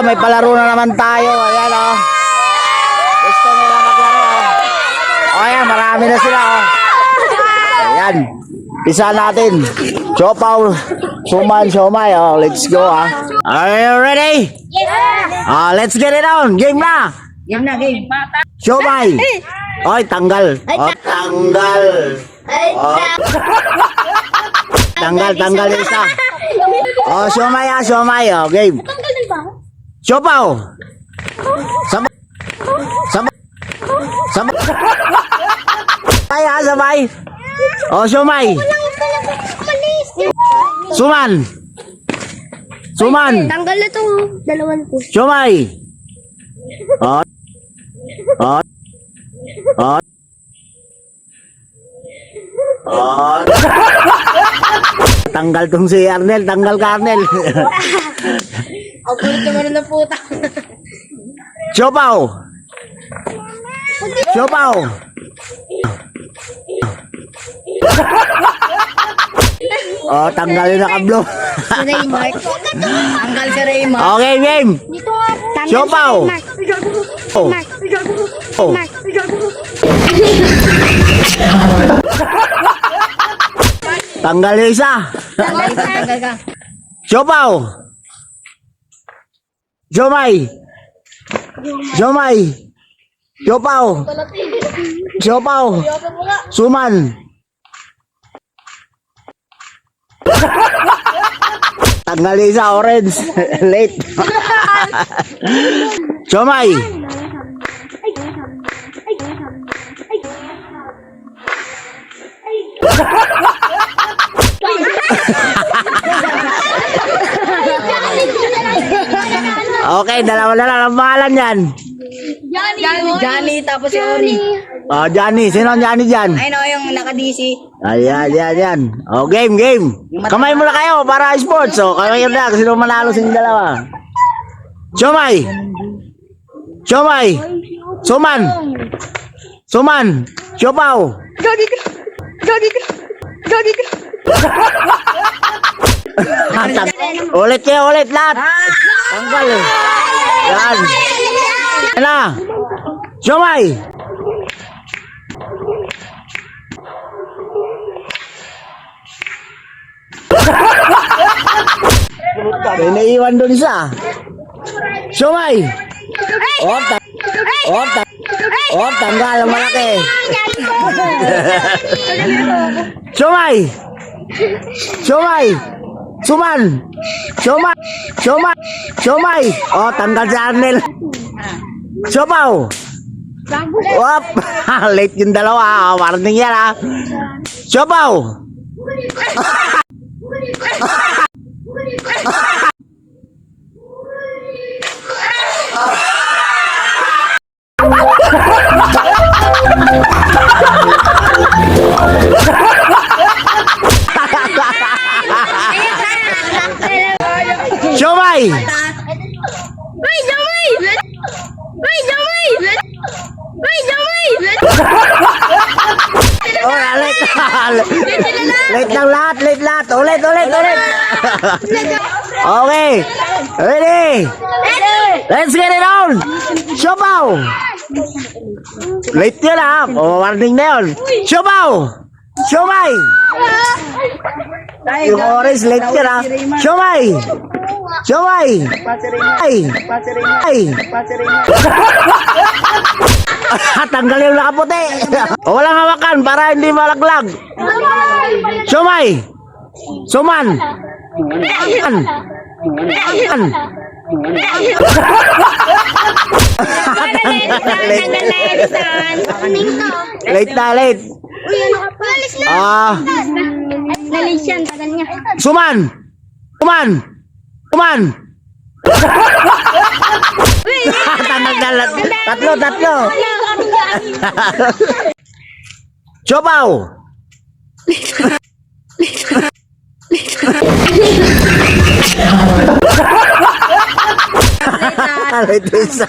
may palaro na naman tayo. Ayan oh. Gusto nila maglaro oh. Oh, ayan, marami na sila oh. Ayan. Pisa natin. Chopaw, suman, siomay. Oh, let's go ah. Are you ready? Ah, let's get it on. Game na. Game na, game. Siomay. Oy, tanggal. Oh, tanggal. Oh. Tanggal, tanggal isa. Oh, siomay ah, siomay. Oh, game. Tanggalin ba? Siopaw. Sabay. Sabay. Sabay. Sabay. Oh, siomay. Malis. Suman. Suman. Tanggal na to. Dalawan ko. Siomay. Oh. Oh. Oh. Oh. Tanggal tong si Arnel, tanggal ka Arnel. Ang kulit naman ng puta. Siopaw. Siopaw. Oh, tanggal yung nakablo. Si Raymart. Tanggal si Raymond. okay, game. Dito nga. Tanggal Siopaw. si. Oh. Oh. Tanggal isa. Tanggal ka, tanggal Siomay. Siomay. Siopaw. Siopaw. Suman. Tanggal yung isa, orange. Late. Siomay. Okay, dalawa na lang ang pangalan yan. Johnny, Johnny, tapos si Ori. Oh, Johnny. Sino ang Johnny dyan? Ay, no, yung naka-DC. Ayan, yan, yan. Oh, game, game. Kamay muna kayo para sports. So, kayo na. Sino manalo sa dalawa? Siomay. Siomay. Suman. Suman. Siopaw. Gagi ka. Tang- ulit kayo, ulit lahat. Tanggal eh. Yan. Yan na. Siomay. May naiwan doon isa. Siomay. Oh, ta- oh, ta- oh, tanggal ang malaki. Siomay. Siomay. Suman. Siomay. Siomay. Siomay. Oh, tanggal si Arnel. Siopaw. Wap. Late yung dalawa. Warning yan ah. Siopaw. Siomay. Ay, Jamay! Ay, Jamay! Ay, Jamay! Oh, late. late lang lahat, late lahat. Ulit, ulit, ulit. okay. Ready? Let's get it on. Siopaw. Late yun ah. Oh, warning na yun. Siopaw. Siomay. Yung orange late yun ah. Siomay. Siomay. Ay. Ay. Tanggal yung nakaputi. o walang hawakan para hindi malaglag. Siomay. Suman. Yan. Yan. Late na, late. Uy, ano ka pa? Alis na. Ah, Nalis yan, tagal niya. suman. Suman. Na lahat. Tatlo, tatlo. Siopaw. Late isa.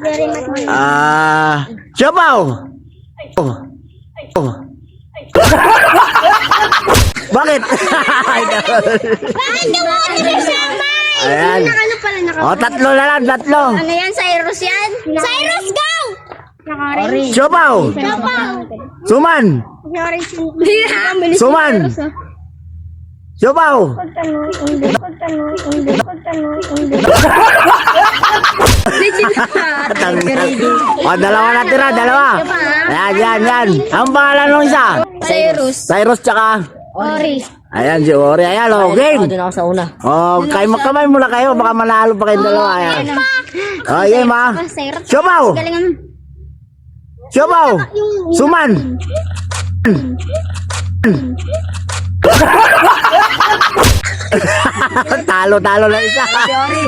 Very much. Ah, Siopaw. Oh. Oh. Bakit? Bakit naman ni Samay? Ayan. Ano pala naka... O, tatlo na lang, tatlo. Ano yan? Cyrus yan? Cyrus, go! Naka-orange. Siopaw. Suman. Naka-orange. Suman. Siopaw. O, dalawa na tira, dalawa. Ayan, yan, yan. Ang pangalan ng isa? Cyrus. Cyrus tsaka... Orange. Ayan, si Ori. Ayan, o, game. Doon ako sa una. Oh, kayo magkamay muna kayo, baka manalo pa kayong dalawa. Ayan. Oh. Cyrus. Siopaw. Siopaw. Suman. talo, talo na isa.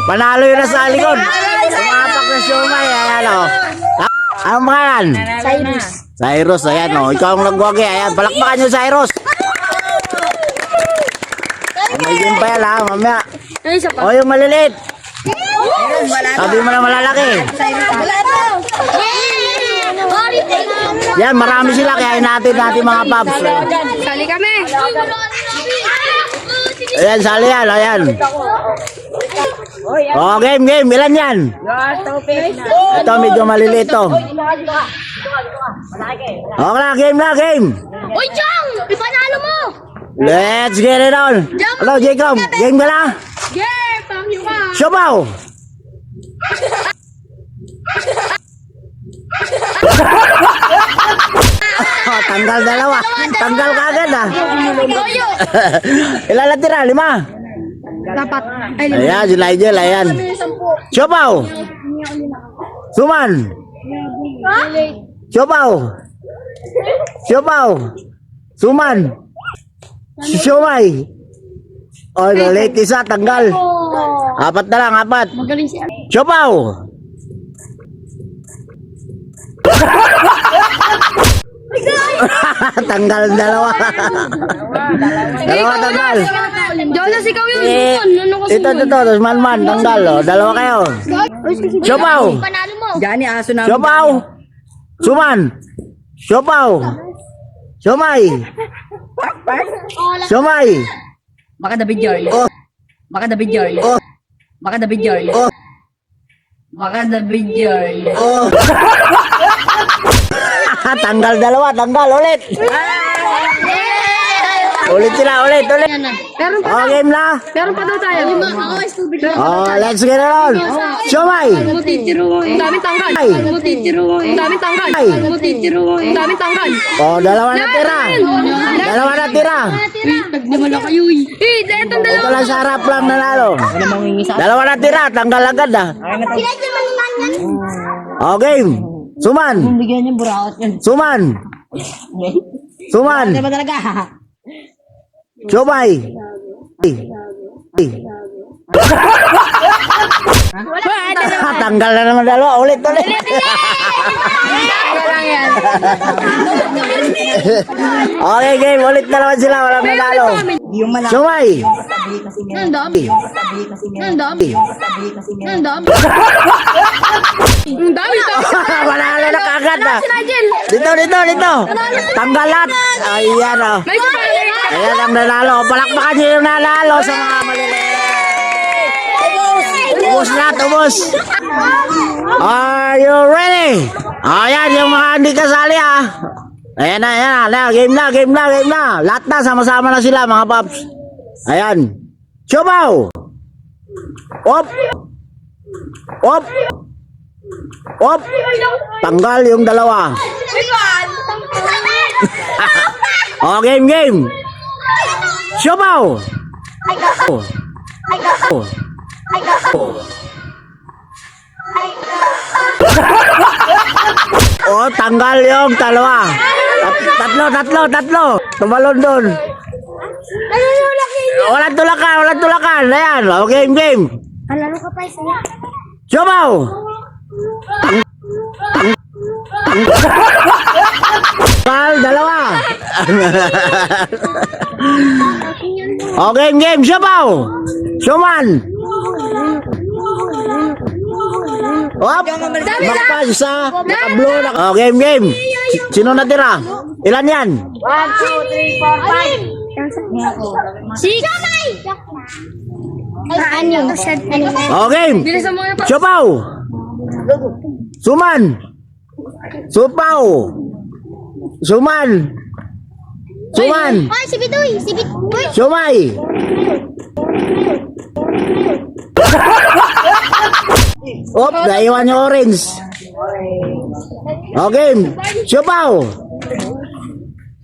Panalo yun na sa likod. Tumapak na siomay. Ayan o. Anong pangalan? Cyrus. Cyrus, ayan o. Ikaw ang nagwagi. Ayan, palakpakan nyo Cyrus. May game pa yan ha, mamaya. O yung maliliit. Sabi mo na malalaki. Yan, marami sila. Kaya natin natin mga paps. Sali kami. Ayan, sali yan. Ayan. O, game, game. Ilan yan? Ito, medyo maliliit to. Okay na, game na, game. Uy, Chong! Ipanalo mo! Let's get it on. Hello, Jacob. Game ka na? Pangyo ka! Siopaw! oh, tanggal dalawa. Tanggal ka agad ah. Ilan na tira? Lima? Dapat. Ay, Ayan, si Nigel, ayan. Siopaw! Suman! Siopaw! Siopaw! Suman! Siomay! Oh, late isa, tanggal. Apat na lang, apat. Magaling siya. Siopaw! tanggal ang dalawa. dalawa tanggal. Jonas, ikaw yun. Eh, ko ito, ito, ito, manman, tanggal. Oh. Dalawa kayo. Siopaw! Panalo mo. Diyan ni aso na. Siopaw! Suman! Siopaw! Siomay! Siomay! Baka David Jordan. Oh. Baka David Jordan. Oh. Baka David Jordan. Oh. Baka David Jordan. Oh! tanggal dalawa, tanggal ulit. Ulit sila, ulit, ulit. Meron pa, Oh, game na. meron pa daw tayo. Oh, let's get it on. Siomay! Ang daming. Ang daming. Ang daming. Oh, dalawa na tira. Dalawa na tira. Eh. Dalawa. Ito lang sa harap lang nanalo. Dalawa na tira, tanggal agad ah. Oh, game. Suman. Buraot yan. Suman. Suman. Ano ba talaga? Siomay. Tanggal na naman dalawa. Ulit, ulit. lang yan. okay, game. Ulit na naman sila. Walang nanalo. Nga. Ang dami. Sabi kasi nga. Ang dami. Sabi kasi nga. Ang dami. Ang dami. Manalo na kagad ah. Nigel. Dito, dito, dito. Tanggal lahat. Ayan oh. Isa pa. Ayan ang nanalo. Palakpakan niyo yung nanalo sa mga. Ubus na, ubus. Are you ready? Ayan, yung mga hindi kasali ah. Ayan na, ayan na. Game na, game na, game na. Lahat na, sama-sama na sila mga paps. Ayan. Chubaw! Op! Op! Op! Tanggal yung dalawa. Oh, game, game. Chubaw! Oh. Oh. Oh, tanggal yung dalawa. Tat- tatlo, tatlo, tatlo. Tumalon doon. Walang tulakan, walang tulakan. Ayan, oh, game, game. Alalo ka pa isa. Chubaw! Tang... Tang... Tang... Tanggal, dalawa. oh, game, game. Chubaw! Suman! Hop! Bakpa, isa. Naka-blue. Naka... Oh, game, game. Si- Sino natira? Ilan yan? One, two, three, four, five. Six. Ano? Ano? O, game! Na. Siopaw! Suman! Supaw! Suman! Suman! Ay, si Bitoy! Si Bitoy! Siomay! Op, naiwan yung orange. O, game! Siopaw!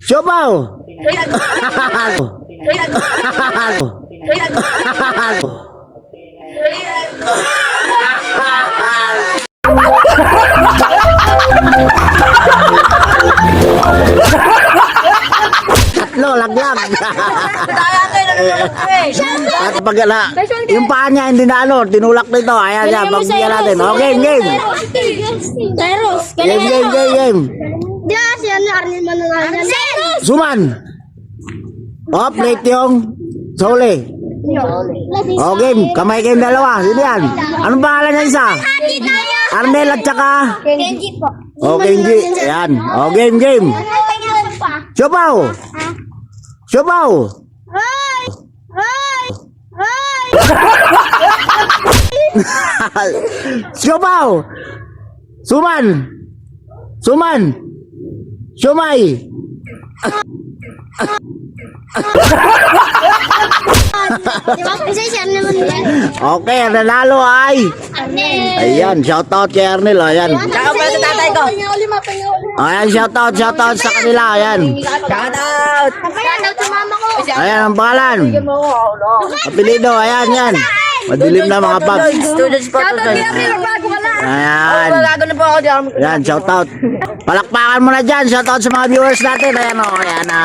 Siopaw! Tatlo, laglag. At pag na, yung paa niya hindi na ano, tinulak nito. Ayan, yan, pagbigyan natin. Okay, game. Zeros! Game, game, game, game. Di ba si ano, Arnel Manangalan? Zeros! Suman. O, plate yung sole. O, game. Kamay kayong dalawa. Sino yan? Anong pangalan niya isa? Arnel at saka? Kenji po. O, Kenji. Ayan. O, game, game. Siopaw. Siopaw. Hoy! Hoy! Hoy! Siopaw. Suman. Suman. Siomay. Arnel? Okay, nanalo ay. Arnel! Ayan, shoutout kay Arnel. Ayan. Saka pa sa tatay ko. Ayan, shoutout, shoutout sa kanila. Ayan. Shoutout sa mama ko. Ayan ang pangalan. Apelido, ayan, yan. Madilim na mga paps. Students po. Shoutout kaya pero bago ka lang. Ayan. Bago na po ako dyan. Ayan, shoutout. Palakpakan mo na dyan. Shoutout sa mga viewers natin. Ayan o, ayan na.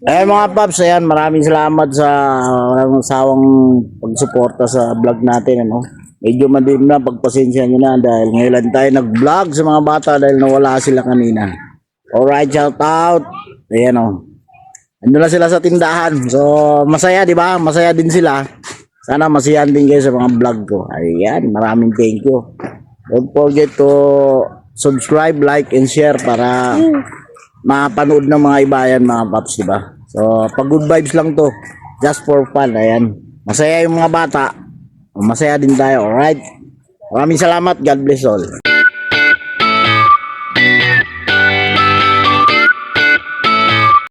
Ayan mga paps, ayan, maraming salamat sa walang sawang pagsuporta sa vlog natin. Ano? Medyo madilim na, pagpasensya nyo na dahil ngayon lang tayo nag-vlog sa mga bata dahil nawala sila kanina. Alright, shoutout. Ayan o. Ano na sila sa tindahan. So, masaya, di ba? Masaya din sila. Sana masiyahan din kayo sa mga vlog ko. Ayan, maraming thank you. Don't forget to subscribe, like, and share para mapanood ng mga iba yan, mga paps, di ba? So, pag good vibes lang to. Just for fun, ayan. Masaya yung mga bata. Masaya din tayo, alright? Maraming salamat. God bless all.